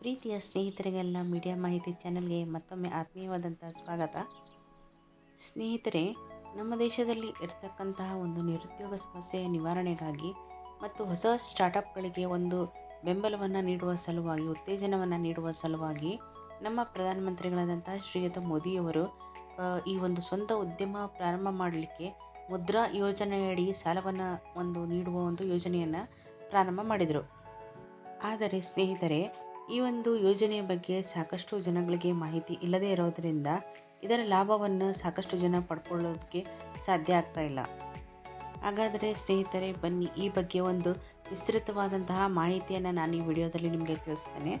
ಪ್ರೀತಿಯ ಸ್ನೇಹಿತರಿಗೆಲ್ಲ ಮೀಡಿಯಾ ಮಾಹಿತಿ ಚಾನೆಲ್ಗೆ ಮತ್ತೊಮ್ಮೆ ಆತ್ಮೀಯವಾದಂಥ ಸ್ವಾಗತ. ಸ್ನೇಹಿತರೆ, ನಮ್ಮ ದೇಶದಲ್ಲಿ ಇರತಕ್ಕಂತಹ ಒಂದು ನಿರುದ್ಯೋಗ ಸಮಸ್ಯೆಯ ನಿವಾರಣೆಗಾಗಿ ಮತ್ತು ಹೊಸ ಸ್ಟಾರ್ಟಪ್ಗಳಿಗೆ ಒಂದು ಬೆಂಬಲವನ್ನು ನೀಡುವ ಸಲುವಾಗಿ, ಉತ್ತೇಜನವನ್ನು ನೀಡುವ ಸಲುವಾಗಿ ನಮ್ಮ ಪ್ರಧಾನಮಂತ್ರಿಗಳಾದಂಥ ಶ್ರೀಯುತ ಮೋದಿಯವರು ಈ ಒಂದು ಸ್ವಂತ ಉದ್ಯಮ ಪ್ರಾರಂಭ ಮಾಡಲಿಕ್ಕೆ ಮುದ್ರಾ ಯೋಜನೆಯಡಿ ಸಾಲವನ್ನು ಒಂದು ನೀಡುವ ಒಂದು ಯೋಜನೆಯನ್ನು ಪ್ರಾರಂಭ ಮಾಡಿದರು. ಆದರೆ ಸ್ನೇಹಿತರೆ ಈ ಒಂದು ಯೋಜನೆಯ ಬಗ್ಗೆ ಸಾಕಷ್ಟು ಜನಗಳಿಗೆ ಮಾಹಿತಿ ಇಲ್ಲದೇ ಇರೋದರಿಂದ ಇದರ ಲಾಭವನ್ನು ಸಾಕಷ್ಟು ಜನ ಪಡ್ಕೊಳ್ಳೋದಕ್ಕೆ ಸಾಧ್ಯ ಆಗ್ತಾ ಇಲ್ಲ. ಹಾಗಾದರೆ ಸ್ನೇಹಿತರೆ, ಬನ್ನಿ ಈ ಬಗ್ಗೆ ಒಂದು ವಿಸ್ತೃತವಾದಂತಹ ಮಾಹಿತಿಯನ್ನು ನಾನು ಈ ವಿಡಿಯೋದಲ್ಲಿ ನಿಮಗೆ ತಿಳಿಸ್ತೇನೆ.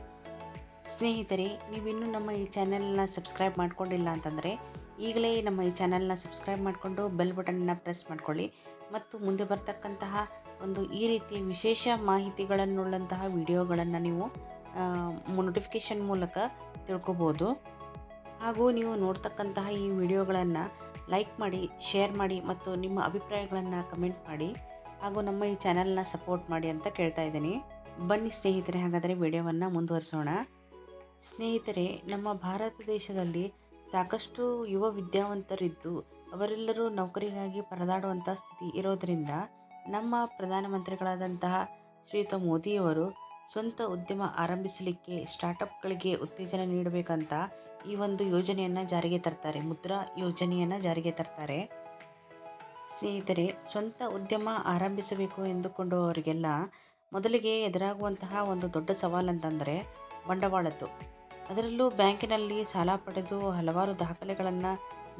ಸ್ನೇಹಿತರೆ, ನೀವಿನ್ನೂ ನಮ್ಮ ಈ ಚಾನೆಲ್ನ ಸಬ್ಸ್ಕ್ರೈಬ್ ಮಾಡ್ಕೊಂಡಿಲ್ಲ ಅಂತಂದರೆ ಈಗಲೇ ನಮ್ಮ ಈ ಚಾನೆಲ್ನ ಸಬ್ಸ್ಕ್ರೈಬ್ ಮಾಡಿಕೊಂಡು ಬೆಲ್ ಬಟನ್ನ ಪ್ರೆಸ್ ಮಾಡ್ಕೊಳ್ಳಿ. ಮತ್ತು ಮುಂದೆ ಬರ್ತಕ್ಕಂತಹ ಒಂದು ಈ ರೀತಿಯ ವಿಶೇಷ ಮಾಹಿತಿಗಳನ್ನುಳ್ಳಂತಹ ವಿಡಿಯೋಗಳನ್ನು ನೀವು ನೋಟಿಫಿಕೇಷನ್ ಮೂಲಕ ತಿಳ್ಕೊಬೋದು. ಹಾಗೂ ನೀವು ನೋಡ್ತಕ್ಕಂತಹ ಈ ವಿಡಿಯೋಗಳನ್ನು ಲೈಕ್ ಮಾಡಿ ಶೇರ್ ಮಾಡಿ ಮತ್ತು ನಿಮ್ಮ ಅಭಿಪ್ರಾಯಗಳನ್ನು ಕಮೆಂಟ್ ಮಾಡಿ ಹಾಗೂ ನಮ್ಮ ಈ ಚಾನೆಲ್ನ ಸಪೋರ್ಟ್ ಮಾಡಿ ಅಂತ ಕೇಳ್ತಾ ಇದ್ದೀನಿ. ಬನ್ನಿ ಸ್ನೇಹಿತರೆ, ಹಾಗಾದರೆ ವಿಡಿಯೋವನ್ನು ಮುಂದುವರಿಸೋಣ. ಸ್ನೇಹಿತರೆ, ನಮ್ಮ ಭಾರತ ದೇಶದಲ್ಲಿ ಸಾಕಷ್ಟು ಯುವ ವಿದ್ಯಾವಂತರಿದ್ದು ಅವರೆಲ್ಲರೂ ನೌಕರಿಗಾಗಿ ಪರದಾಡುವಂಥ ಸ್ಥಿತಿ ಇರೋದರಿಂದ ನಮ್ಮ ಪ್ರಧಾನಮಂತ್ರಿಗಳಾದಂತಹ ಶ್ರೀಯುತ ಮೋದಿಯವರು ಸ್ವಂತ ಉದ್ಯಮ ಆರಂಭಿಸಲಿಕ್ಕೆ ಸ್ಟಾರ್ಟಪ್ಗಳಿಗೆ ಉತ್ತೇಜನ ನೀಡಬೇಕಂತ ಈ ಒಂದು ಯೋಜನೆಯನ್ನು ಜಾರಿಗೆ ತರ್ತಾರೆ, ಮುದ್ರಾ ಯೋಜನೆಯನ್ನು ಜಾರಿಗೆ ತರ್ತಾರೆ. ಸ್ನೇಹಿತರೆ, ಸ್ವಂತ ಉದ್ಯಮ ಆರಂಭಿಸಬೇಕು ಎಂದುಕೊಂಡವರಿಗೆಲ್ಲ ಮೊದಲಿಗೆ ಎದುರಾಗುವಂತಹ ಒಂದು ದೊಡ್ಡ ಸವಾಲು ಅಂತಂದರೆ ಬಂಡವಾಳದ್ದು. ಅದರಲ್ಲೂ ಬ್ಯಾಂಕಿನಲ್ಲಿ ಸಾಲ ಪಡೆದು ಹಲವಾರು ದಾಖಲೆಗಳನ್ನು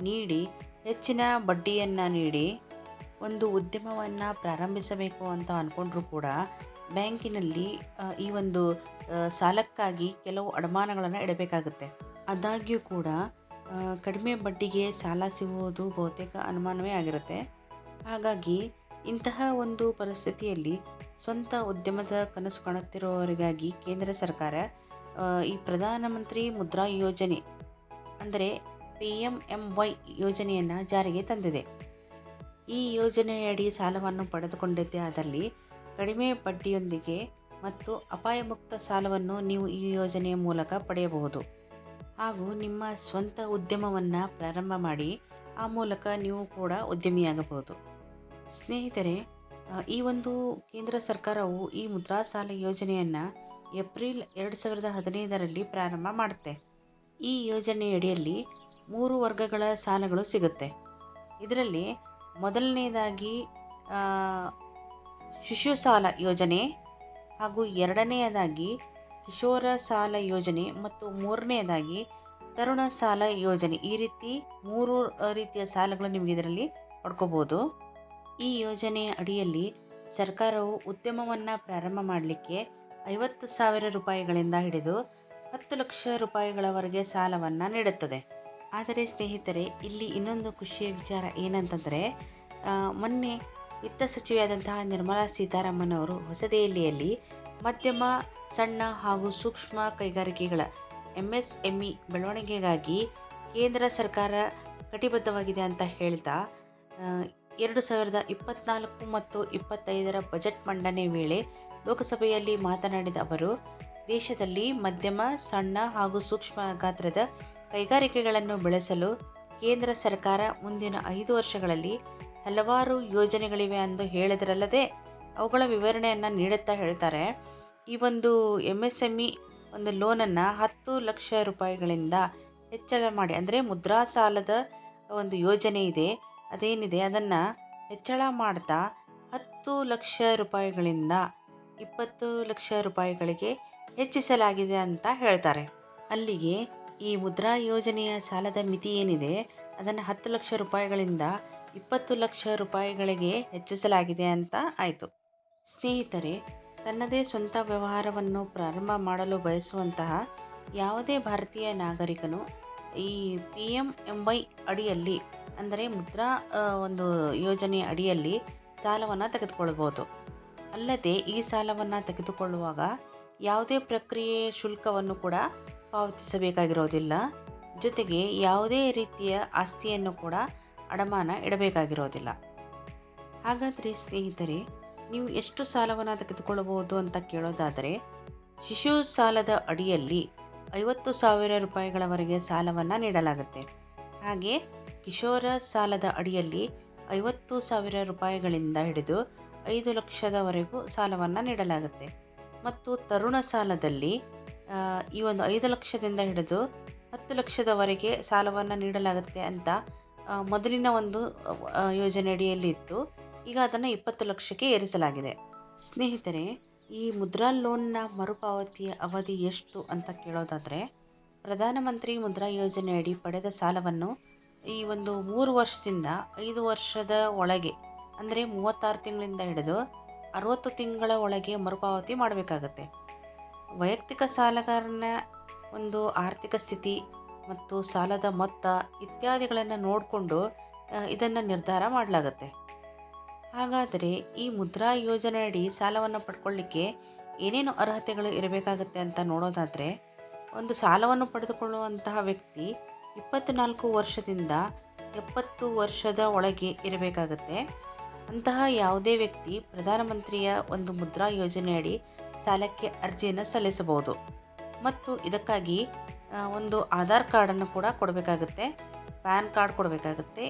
ನೀಡಿ, ಹೆಚ್ಚಿನ ಬಡ್ಡಿಯನ್ನು ನೀಡಿ ಒಂದು ಉದ್ಯಮವನ್ನು ಪ್ರಾರಂಭಿಸಬೇಕು ಅಂತ ಅಂದ್ಕೊಂಡ್ರೂ ಕೂಡ ಬ್ಯಾಂಕಿನಲ್ಲಿ ಈ ಒಂದು ಸಾಲಕ್ಕಾಗಿ ಕೆಲವು ಅಡಮಾನಗಳನ್ನು ಇಡಬೇಕಾಗುತ್ತೆ. ಆದಾಗ್ಯೂ ಕೂಡ ಕಡಿಮೆ ಬಡ್ಡಿಗೆ ಸಾಲ ಸಿಗುವುದು ಬಹುತೇಕ ಅನುಮಾನವೇ ಆಗಿರುತ್ತೆ. ಹಾಗಾಗಿ, ಇಂತಹ ಒಂದು ಪರಿಸ್ಥಿತಿಯಲ್ಲಿ ಸ್ವಂತ ಉದ್ಯಮದ ಕನಸು ಕಾಣುತ್ತಿರುವವರಿಗಾಗಿ ಕೇಂದ್ರ ಸರ್ಕಾರ ಈ ಪ್ರಧಾನಮಂತ್ರಿ ಮುದ್ರಾ ಯೋಜನೆ, ಅಂದರೆ ಪಿ ಎಂ ಎಂ ವೈ ಯೋಜನೆಯನ್ನು ಜಾರಿಗೆ ತಂದಿದೆ. ಈ ಯೋಜನೆಯಡಿ ಸಾಲವನ್ನು ಪಡೆದುಕೊಂಡಿದ್ದೇ ಆದಲ್ಲಿ ಕಡಿಮೆ ಬಡ್ಡಿಯೊಂದಿಗೆ ಮತ್ತು ಅಪಾಯಮುಕ್ತ ಸಾಲವನ್ನು ನೀವು ಈ ಯೋಜನೆಯ ಮೂಲಕ ಪಡೆಯಬಹುದು. ಹಾಗೂ ನಿಮ್ಮ ಸ್ವಂತ ಉದ್ಯಮವನ್ನು ಪ್ರಾರಂಭ ಮಾಡಿ ಆ ಮೂಲಕ ನೀವು ಕೂಡ ಉದ್ಯಮಿಯಾಗಬಹುದು. ಸ್ನೇಹಿತರೆ ಈ ಒಂದು ಕೇಂದ್ರ ಸರ್ಕಾರವು ಈ ಮುದ್ರಾ ಸಾಲ ಯೋಜನೆಯನ್ನು ಏಪ್ರಿಲ್ ಎರಡು ಸಾವಿರದ ಹದಿನೈದರಲ್ಲಿ ಪ್ರಾರಂಭ ಮಾಡುತ್ತೆ. ಈ ಯೋಜನೆಯಡಿಯಲ್ಲಿ ಮೂರು ವರ್ಗಗಳ ಸಾಲಗಳು ಸಿಗುತ್ತೆ. ಇದರಲ್ಲಿ ಮೊದಲನೆಯದಾಗಿ ಆ, ಶಿಶು ಸಾಲ ಯೋಜನೆ ಹಾಗೂ ಎರಡನೆಯದಾಗಿ ಕಿಶೋರ ಸಾಲ ಯೋಜನೆ ಮತ್ತು ಮೂರನೆಯದಾಗಿ ತರುಣ ಸಾಲ ಯೋಜನೆ. ಈ ರೀತಿ ಮೂರು ರೀತಿಯ ಸಾಲಗಳು ನಿಮಗೆ ಇದರಲ್ಲಿ ಪಡ್ಕೋಬೋದು. ಈ ಯೋಜನೆಯ ಅಡಿಯಲ್ಲಿ ಸರ್ಕಾರವು ಉದ್ಯಮವನ್ನು ಪ್ರಾರಂಭ ಮಾಡಲಿಕ್ಕೆ ಐವತ್ತು ಸಾವಿರ ರೂಪಾಯಿಗಳಿಂದ ಹಿಡಿದು ಹತ್ತು ಲಕ್ಷ ರೂಪಾಯಿಗಳವರೆಗೆ ಸಾಲವನ್ನು ನೀಡುತ್ತದೆ. ಆದರೆ ಸ್ನೇಹಿತರೆ, ಇಲ್ಲಿ ಇನ್ನೊಂದು ಖುಷಿಯ ವಿಚಾರ ಏನಂತಂದರೆ ಮೊನ್ನೆ ವಿತ್ತ ಸಚಿವೆಯಾದಂತಹ ನಿರ್ಮಲಾ ಸೀತಾರಾಮನ್ ಅವರು ಹೊಸದೆಹಲಿಯಲ್ಲಿ ಮಧ್ಯಮ, ಸಣ್ಣ ಹಾಗೂ ಸೂಕ್ಷ್ಮ ಕೈಗಾರಿಕೆಗಳ ಎಂಎಸ್ಎಂಇ ಬೆಳವಣಿಗೆಗಾಗಿ ಕೇಂದ್ರ ಸರ್ಕಾರ ಕಟಿಬದ್ಧವಾಗಿದೆ ಅಂತ ಹೇಳ್ತಾ ಎರಡು ಸಾವಿರದ ಇಪ್ಪತ್ನಾಲ್ಕು ಮತ್ತು ಇಪ್ಪತ್ತೈದರ ಬಜೆಟ್ ಮಂಡನೆ ವೇಳೆ ಲೋಕಸಭೆಯಲ್ಲಿ ಮಾತನಾಡಿದ ಅವರು, ದೇಶದಲ್ಲಿ ಮಧ್ಯಮ, ಸಣ್ಣ ಹಾಗೂ ಸೂಕ್ಷ್ಮ ಗಾತ್ರದ ಕೈಗಾರಿಕೆಗಳನ್ನು ಬೆಳೆಸಲು ಕೇಂದ್ರ ಸರ್ಕಾರ ಮುಂದಿನ ಐದು ವರ್ಷಗಳಲ್ಲಿ ಹಲವಾರು ಯೋಜನೆಗಳಿವೆ ಎಂದು ಹೇಳಿದರಲ್ಲದೆ ಅವುಗಳ ವಿವರಣೆಯನ್ನು ನೀಡುತ್ತಾ ಹೇಳ್ತಾರೆ. ಈ ಒಂದು ಎಂ ಎಸ್ ಎಂ ಇ ಒಂದು ಲೋನನ್ನು ಹತ್ತು ಲಕ್ಷ ರೂಪಾಯಿಗಳಿಂದ ಹೆಚ್ಚಳ ಮಾಡಿ, ಅಂದರೆ ಮುದ್ರಾ ಸಾಲದ ಒಂದು ಯೋಜನೆ ಇದೆ. ಅದೇನಿದೆ? ಅದನ್ನು ಹೆಚ್ಚಳ ಮಾಡ್ತಾ ಹತ್ತು ಲಕ್ಷ ರೂಪಾಯಿಗಳಿಂದ ಇಪ್ಪತ್ತು ಲಕ್ಷ ರೂಪಾಯಿಗಳಿಗೆ ಹೆಚ್ಚಿಸಲಾಗಿದೆ ಅಂತ ಹೇಳ್ತಾರೆ. ಅಲ್ಲಿಗೆ ಈ ಮುದ್ರಾ ಯೋಜನೆಯ ಸಾಲದ ಮಿತಿ ಏನಿದೆ? ಅದನ್ನು ಹತ್ತು ಲಕ್ಷ ರೂಪಾಯಿಗಳಿಂದ ಇಪ್ಪತ್ತು ಲಕ್ಷ ರೂಪಾಯಿಗಳಿಗೆ ಹೆಚ್ಚಿಸಲಾಗಿದೆ ಅಂತ ಆಯಿತು. ಸ್ನೇಹಿತರೆ, ತನ್ನದೇ ಸ್ವಂತ ವ್ಯವಹಾರವನ್ನು ಪ್ರಾರಂಭ ಮಾಡಲು ಬಯಸುವಂತಹ ಯಾವುದೇ ಭಾರತೀಯ ನಾಗರಿಕನು ಈ ಪಿ ಎಂ ಎಂ ವೈ ಅಡಿಯಲ್ಲಿ, ಅಂದರೆ ಮುದ್ರಾ ಒಂದು ಯೋಜನೆ ಅಡಿಯಲ್ಲಿ ಸಾಲವನ್ನು ತೆಗೆದುಕೊಳ್ಬೋದು. ಅಲ್ಲದೆ ಈ ಸಾಲವನ್ನು ತೆಗೆದುಕೊಳ್ಳುವಾಗ ಯಾವುದೇ ಪ್ರಕ್ರಿಯೆ ಶುಲ್ಕವನ್ನು ಕೂಡ ಪಾವತಿಸಬೇಕಾಗಿರೋದಿಲ್ಲ. ಜೊತೆಗೆ ಯಾವುದೇ ರೀತಿಯ ಆಸ್ತಿಯನ್ನು ಕೂಡ ಅಡಮಾನ ಇಡಬೇಕಾಗಿರೋದಿಲ್ಲ. ಹಾಗಾದರೆ ಸ್ನೇಹಿತರೆ, ನೀವು ಎಷ್ಟು ಸಾಲವನ್ನು ತೆಗೆದುಕೊಳ್ಳಬಹುದು ಅಂತ ಕೇಳೋದಾದರೆ, ಶಿಶು ಸಾಲದ ಅಡಿಯಲ್ಲಿ ಐವತ್ತು ಸಾವಿರ ರೂಪಾಯಿಗಳವರೆಗೆ ಸಾಲವನ್ನು ನೀಡಲಾಗುತ್ತೆ. ಹಾಗೆ ಕಿಶೋರ ಸಾಲದ ಅಡಿಯಲ್ಲಿ ಐವತ್ತು ಸಾವಿರ ರೂಪಾಯಿಗಳಿಂದ ಹಿಡಿದು ಐದು ಲಕ್ಷದವರೆಗೂ ಸಾಲವನ್ನು ನೀಡಲಾಗುತ್ತೆ. ಮತ್ತು ತರುಣ ಸಾಲದಲ್ಲಿ ಈ ಒಂದು ಐದು ಲಕ್ಷದಿಂದ ಹಿಡಿದು ಹತ್ತು ಲಕ್ಷದವರೆಗೆ ಸಾಲವನ್ನು ನೀಡಲಾಗುತ್ತೆ ಅಂತ ಮೊದಲಿನ ಒಂದು ಯೋಜನೆ ಅಡಿಯಲ್ಲಿ ಇತ್ತು ಈಗ ಅದನ್ನು ಇಪ್ಪತ್ತು ಲಕ್ಷಕ್ಕೆ ಏರಿಸಲಾಗಿದೆ. ಸ್ನೇಹಿತರೆ, ಈ ಮುದ್ರಾ ಲೋನ್ನ ಮರುಪಾವತಿಯ ಅವಧಿ ಎಷ್ಟು ಅಂತ ಕೇಳೋದಾದರೆ, ಪ್ರಧಾನಮಂತ್ರಿ ಮುದ್ರಾ ಯೋಜನೆಯಡಿ ಪಡೆದ ಸಾಲವನ್ನು ಈ ಒಂದು ಮೂರು ವರ್ಷದಿಂದ ಐದು ವರ್ಷದ ಒಳಗೆ, ಅಂದರೆ ಮೂವತ್ತಾರು ತಿಂಗಳಿಂದ ಹಿಡಿದು ಅರುವತ್ತು ತಿಂಗಳ ಒಳಗೆ ಮರುಪಾವತಿ ಮಾಡಬೇಕಾಗತ್ತೆ. ವೈಯಕ್ತಿಕ ಸಾಲಗಾರನ ಒಂದು ಆರ್ಥಿಕ ಸ್ಥಿತಿ ಮತ್ತು ಸಾಲದ ಮೊತ್ತ ಇತ್ಯಾದಿಗಳನ್ನು ನೋಡಿಕೊಂಡು ಇದನ್ನು ನಿರ್ಧಾರ ಮಾಡಲಾಗತ್ತೆ. ಹಾಗಾದರೆ ಈ ಮುದ್ರಾ ಯೋಜನೆಯಡಿ ಸಾಲವನ್ನು ಪಡ್ಕೊಳ್ಳಿಕ್ಕೆ ಏನೇನು ಅರ್ಹತೆಗಳು ಇರಬೇಕಾಗುತ್ತೆ ಅಂತ ನೋಡೋದಾದರೆ, ಒಂದು ಸಾಲವನ್ನು ಪಡೆದುಕೊಳ್ಳುವಂತಹ ವ್ಯಕ್ತಿ ಇಪ್ಪತ್ತ್ನಾಲ್ಕು ವರ್ಷದಿಂದ ಎಪ್ಪತ್ತು ವರ್ಷದ ಒಳಗೆ ಇರಬೇಕಾಗತ್ತೆ. ಅಂತಹ ಯಾವುದೇ ವ್ಯಕ್ತಿ ಪ್ರಧಾನಮಂತ್ರಿಯ ಒಂದು ಮುದ್ರಾ ಯೋಜನೆಯಡಿ ಸಾಲಕ್ಕೆ ಅರ್ಜಿಯನ್ನು ಸಲ್ಲಿಸಬಹುದು. ಮತ್ತು ಇದಕ್ಕಾಗಿ ಒಂದು ಆಧಾರ್ ಕಾರ್ಡನ್ನು ಕೂಡ ಕೊಡಬೇಕಾಗುತ್ತೆ. ಪ್ಯಾನ್ ಕಾರ್ಡ್ ಕೊಡಬೇಕಾಗುತ್ತೆ.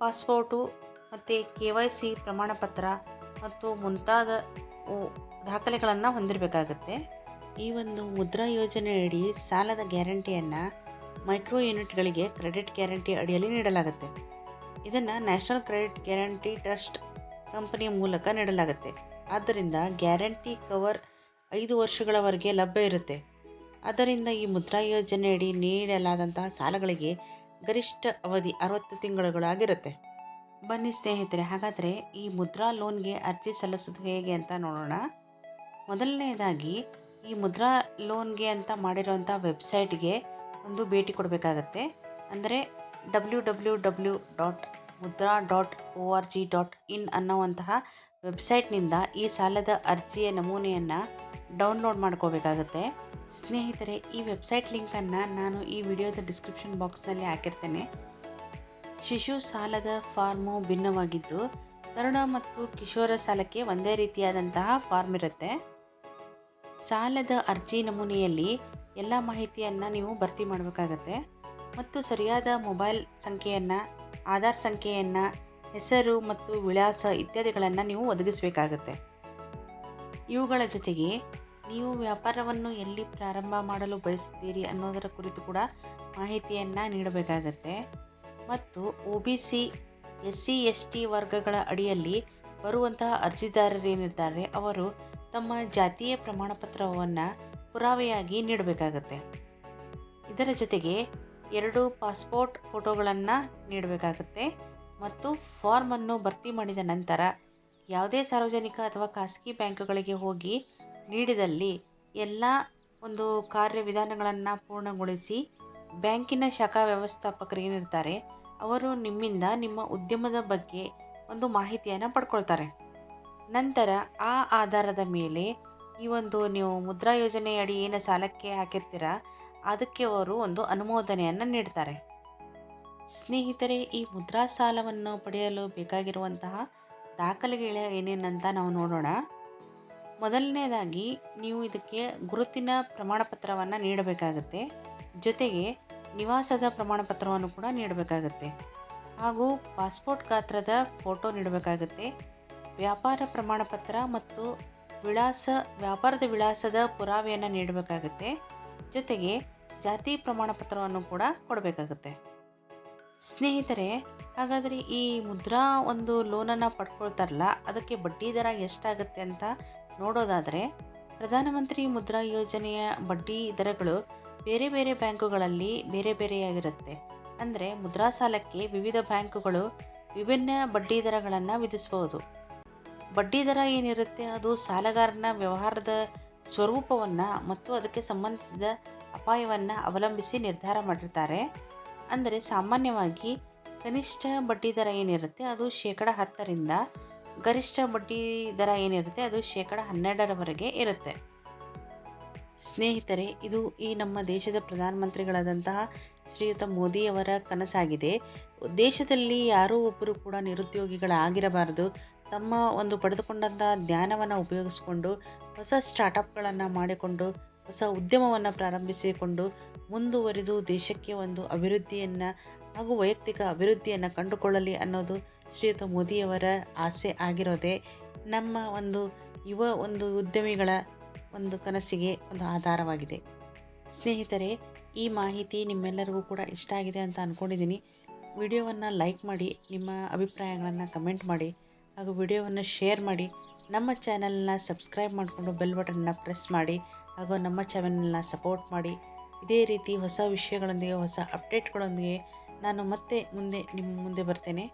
ಪಾಸ್ಪೋರ್ಟು ಮತ್ತು ಕೆ ವೈ ಸಿ ಪ್ರಮಾಣಪತ್ರ ಮತ್ತು ಮುಂತಾದ ದಾಖಲೆಗಳನ್ನು ಹೊಂದಿರಬೇಕಾಗುತ್ತೆ. ಈ ಒಂದು ಮುದ್ರಾ ಯೋಜನೆಯಡಿ ಸಾಲದ ಗ್ಯಾರಂಟಿಯನ್ನು ಮೈಕ್ರೋ ಯೂನಿಟ್ಗಳಿಗೆ ಕ್ರೆಡಿಟ್ ಗ್ಯಾರಂಟಿ ಅಡಿಯಲ್ಲಿ ನೀಡಲಾಗುತ್ತೆ. ಇದನ್ನು ನ್ಯಾಷನಲ್ ಕ್ರೆಡಿಟ್ ಗ್ಯಾರಂಟಿ ಟ್ರಸ್ಟ್ ಕಂಪನಿಯ ಮೂಲಕ ನೀಡಲಾಗುತ್ತೆ. ಆದ್ದರಿಂದ ಗ್ಯಾರಂಟಿ ಕವರ್ ಐದು ವರ್ಷಗಳವರೆಗೆ ಲಭ್ಯ ಇರುತ್ತೆ. ಆದ್ದರಿಂದ ಈ ಮುದ್ರಾ ಯೋಜನೆಯಡಿ ನೀಡಲಾದಂತಹ ಸಾಲಗಳಿಗೆ ಗರಿಷ್ಠ ಅವಧಿ ಅರವತ್ತು ತಿಂಗಳುಗಳಾಗಿರುತ್ತೆ. ಬನ್ನಿ ಸ್ನೇಹಿತರೆ, ಹಾಗಾದರೆ ಈ ಮುದ್ರಾ ಲೋನ್ಗೆ ಅರ್ಜಿ ಸಲ್ಲಿಸೋದು ಹೇಗೆ ಅಂತ ನೋಡೋಣ. ಮೊದಲನೆಯದಾಗಿ ಈ ಮುದ್ರಾ ಲೋನ್ಗೆ ಅಂತ ಮಾಡಿರೋಂಥ ವೆಬ್ಸೈಟ್ಗೆ ಒಂದು ಭೇಟಿ ಕೊಡಬೇಕಾಗತ್ತೆ. ಅಂದರೆ W W W dot Mudra dot O R G dot in ಅನ್ನೋವಂತಹ ವೆಬ್ಸೈಟ್ನಿಂದ ಈ ಸಾಲದ ಅರ್ಜಿಯ ನಮೂನೆಯನ್ನು ಡೌನ್ಲೋಡ್ ಮಾಡ್ಕೋಬೇಕಾಗತ್ತೆ. ಸ್ನೇಹಿತರೆ, ಈ ವೆಬ್ಸೈಟ್ ಲಿಂಕನ್ನು ನಾನು ಈ ವಿಡಿಯೋದ ಡಿಸ್ಕ್ರಿಪ್ಷನ್ ಬಾಕ್ಸ್ನಲ್ಲಿ ಹಾಕಿರ್ತೇನೆ. ಶಿಶು ಸಾಲದ ಫಾರ್ಮು ಭಿನ್ನವಾಗಿದ್ದು, ತರುಣ ಮತ್ತು ಕಿಶೋರ ಸಾಲಕ್ಕೆ ಒಂದೇ ರೀತಿಯಾದಂತಹ ಫಾರ್ಮ್ ಇರುತ್ತೆ. ಸಾಲದ ಅರ್ಜಿ ನಮೂನೆಯಲ್ಲಿ ಎಲ್ಲ ಮಾಹಿತಿಯನ್ನು ನೀವು ಭರ್ತಿ ಮಾಡಬೇಕಾಗತ್ತೆ. ಮತ್ತು ಸರಿಯಾದ ಮೊಬೈಲ್ ಸಂಖ್ಯೆಯನ್ನು, ಆಧಾರ್ ಸಂಖ್ಯೆಯನ್ನು, ಹೆಸರು ಮತ್ತು ವಿಳಾಸ ಇತ್ಯಾದಿಗಳನ್ನು ನೀವು ಒದಗಿಸಬೇಕಾಗತ್ತೆ. ಇವುಗಳ ಜೊತೆಗೆ ನೀವು ವ್ಯಾಪಾರವನ್ನು ಎಲ್ಲಿ ಪ್ರಾರಂಭ ಮಾಡಲು ಬಯಸ್ತೀರಿ ಅನ್ನೋದರ ಕುರಿತು ಕೂಡ ಮಾಹಿತಿಯನ್ನು ನೀಡಬೇಕಾಗತ್ತೆ. ಮತ್ತು O B C, S C, S T ವರ್ಗಗಳ ಅಡಿಯಲ್ಲಿ ಬರುವಂತಹ ಅರ್ಜಿದಾರರೇನಿರ್ತಾರೆ ಅವರು ತಮ್ಮ ಜಾತಿಯ ಪ್ರಮಾಣಪತ್ರವನ್ನು ಪುರಾವೆಯಾಗಿ ನೀಡಬೇಕಾಗತ್ತೆ. ಇದರ ಜೊತೆಗೆ ಎರಡು ಪಾಸ್ಪೋರ್ಟ್ ಫೋಟೋಗಳನ್ನು ನೀಡಬೇಕಾಗತ್ತೆ. ಮತ್ತು ಫಾರ್ಮನ್ನು ಭರ್ತಿ ಮಾಡಿದ ನಂತರ ಯಾವುದೇ ಸಾರ್ವಜನಿಕ ಅಥವಾ ಖಾಸಗಿ ಬ್ಯಾಂಕುಗಳಿಗೆ ಹೋಗಿ ನೀಡಿದಲ್ಲಿ ಎಲ್ಲ ಒಂದು ಕಾರ್ಯವಿಧಾನಗಳನ್ನು ಪೂರ್ಣಗೊಳಿಸಿ ಬ್ಯಾಂಕಿನ ಶಾಖಾ ವ್ಯವಸ್ಥಾಪಕರು ಏನಿರ್ತಾರೆ, ಅವರು ನಿಮ್ಮಿಂದ ನಿಮ್ಮ ಉದ್ಯಮದ ಬಗ್ಗೆ ಒಂದು ಮಾಹಿತಿಯನ್ನು ಪಡ್ಕೊಳ್ತಾರೆ. ನಂತರ ಆ ಆಧಾರದ ಮೇಲೆ ಈ ಒಂದು ನೀವು ಮುದ್ರಾ ಯೋಜನೆಯಡಿ ಏನು ಸಾಲಕ್ಕೆ ಹಾಕಿರ್ತೀರ, ಅದಕ್ಕೆ ಅವರು ಒಂದು ಅನುಮೋದನೆಯನ್ನು ನೀಡ್ತಾರೆ. ಸ್ನೇಹಿತರೆ, ಈ ಮುದ್ರಾ ಸಾಲವನ್ನು ಪಡೆಯಲು ಬೇಕಾಗಿರುವಂತಹ ದಾಖಲೆಗಳ ಏನೇನಂತ ನಾವು ನೋಡೋಣ. ಮೊದಲನೇದಾಗಿ ನೀವು ಇದಕ್ಕೆ ಗುರುತಿನ ಪ್ರಮಾಣಪತ್ರವನ್ನು ನೀಡಬೇಕಾಗುತ್ತೆ. ಜೊತೆಗೆ ನಿವಾಸದ ಪ್ರಮಾಣಪತ್ರವನ್ನು ಕೂಡ ನೀಡಬೇಕಾಗುತ್ತೆ. ಹಾಗೂ ಪಾಸ್ಪೋರ್ಟ್ ಗಾತ್ರದ ಫೋಟೋ ನೀಡಬೇಕಾಗುತ್ತೆ. ವ್ಯಾಪಾರ ಪ್ರಮಾಣಪತ್ರ ಮತ್ತು ವಿಳಾಸ, ವ್ಯಾಪಾರದ ವಿಳಾಸದ ಪುರಾವೆಯನ್ನು ನೀಡಬೇಕಾಗುತ್ತೆ. ಜೊತೆಗೆ ಜಾತಿ ಪ್ರಮಾಣಪತ್ರವನ್ನು ಕೂಡ ಕೊಡಬೇಕಾಗುತ್ತೆ. ಸ್ನೇಹಿತರೆ, ಹಾಗಾದರೆ ಈ ಮುದ್ರಾ ಒಂದು ಲೋನನ್ನು ಪಡ್ಕೊಳ್ತಾರಲ್ಲ, ಅದಕ್ಕೆ ಬಡ್ಡಿ ದರ ಎಷ್ಟಾಗುತ್ತೆ ಅಂತ ನೋಡೋದಾದರೆ ಪ್ರಧಾನಮಂತ್ರಿ ಮುದ್ರಾ ಯೋಜನೆಯ ಬಡ್ಡಿ ದರಗಳು ಬೇರೆ ಬೇರೆ ಬ್ಯಾಂಕುಗಳಲ್ಲಿ ಬೇರೆ ಬೇರೆಯಾಗಿರುತ್ತೆ. ಅಂದರೆ ಮುದ್ರಾ ಸಾಲಕ್ಕೆ ವಿವಿಧ ಬ್ಯಾಂಕುಗಳು ವಿಭಿನ್ನ ಬಡ್ಡಿ ದರಗಳನ್ನು ವಿಧಿಸಬಹುದು ಬಡ್ಡಿ ದರ ಏನಿರುತ್ತೆ? ಅದು ಸಾಲಗಾರನ ವ್ಯವಹಾರದ ಸ್ವರೂಪವನ್ನು ಮತ್ತು ಅದಕ್ಕೆ ಸಂಬಂಧಿಸಿದ ಅಪಾಯವನ್ನು ಅವಲಂಬಿಸಿ ನಿರ್ಧಾರ ಮಾಡಿರ್ತಾರೆ. ಅಂದರೆ ಸಾಮಾನ್ಯವಾಗಿ ಕನಿಷ್ಠ ಬಡ್ಡಿ ದರ ಏನಿರುತ್ತೆ? ಅದು ಶೇಕಡ ಹತ್ತರಿಂದ ಗರಿಷ್ಠ ಬಡ್ಡಿ ದರ ಏನಿರುತ್ತೆ ಅದು ಶೇಕಡ ಹನ್ನೆರಡರವರೆಗೆ ಇರುತ್ತೆ. ಸ್ನೇಹಿತರೆ, ಇದು ಈ ನಮ್ಮ ದೇಶದ ಪ್ರಧಾನಮಂತ್ರಿಗಳಾದಂತಹ ಶ್ರೀಯುತ ಮೋದಿಯವರ ಕನಸಾಗಿದೆ. ದೇಶದಲ್ಲಿ ಯಾರೂ ಒಬ್ಬರು ಕೂಡ ನಿರುದ್ಯೋಗಿಗಳಾಗಿರಬಾರದು. ತಮ್ಮ ಒಂದು ಪಡೆದುಕೊಂಡಂಥ ಜ್ಞಾನವನ್ನು ಉಪಯೋಗಿಸಿಕೊಂಡು, ಹೊಸ ಸ್ಟಾರ್ಟಪ್ಗಳನ್ನು ಮಾಡಿಕೊಂಡು, ಹೊಸ ಉದ್ಯಮವನ್ನು ಪ್ರಾರಂಭಿಸಿಕೊಂಡು ಮುಂದುವರಿದು ದೇಶಕ್ಕೆ ಒಂದು ಅಭಿವೃದ್ಧಿಯನ್ನು ಹಾಗೂ ವೈಯಕ್ತಿಕ ಅಭಿವೃದ್ಧಿಯನ್ನು ಕಂಡುಕೊಳ್ಳಲಿ ಅನ್ನೋದು ಶ್ರೀಯುತ ಮೋದಿಯವರ ಆಸೆ ಆಗಿರೋದೇ ನಮ್ಮ ಒಂದು ಯುವ ಒಂದು ಉದ್ಯಮಿಗಳ ಒಂದು ಕನಸಿಗೆ ಒಂದು ಆಧಾರವಾಗಿದೆ. ಸ್ನೇಹಿತರೆ, ಈ ಮಾಹಿತಿ ನಿಮ್ಮೆಲ್ಲರಿಗೂ ಕೂಡ ಇಷ್ಟ ಆಗಿದೆ ಅಂತ ಅಂದ್ಕೊಂಡಿದ್ದೀನಿ ವಿಡಿಯೋವನ್ನು ಲೈಕ್ ಮಾಡಿ, ನಿಮ್ಮ ಅಭಿಪ್ರಾಯಗಳನ್ನು ಕಮೆಂಟ್ ಮಾಡಿ, ಹಾಗೂ ವಿಡಿಯೋವನ್ನು ಶೇರ್ ಮಾಡಿ, ನಮ್ಮ ಚಾನಲ್ನ ಸಬ್ಸ್ಕ್ರೈಬ್ ಮಾಡಿಕೊಂಡು ಬೆಲ್ ಬಟನ್ನ ಪ್ರೆಸ್ ಮಾಡಿ, ಹಾಗೂ ನಮ್ಮ ಚಾನಲ್ನ ಸಪೋರ್ಟ್ ಮಾಡಿ. ಇದೇ ರೀತಿ ಹೊಸ ವಿಷಯಗಳೊಂದಿಗೆ, ಹೊಸ ಅಪ್ಡೇಟ್ಗಳೊಂದಿಗೆ ನಾನು ಮತ್ತೆ ಮುಂದೆ, ನಿಮ್ಮ ಮುಂದೆ ಬರ್ತೇನೆ.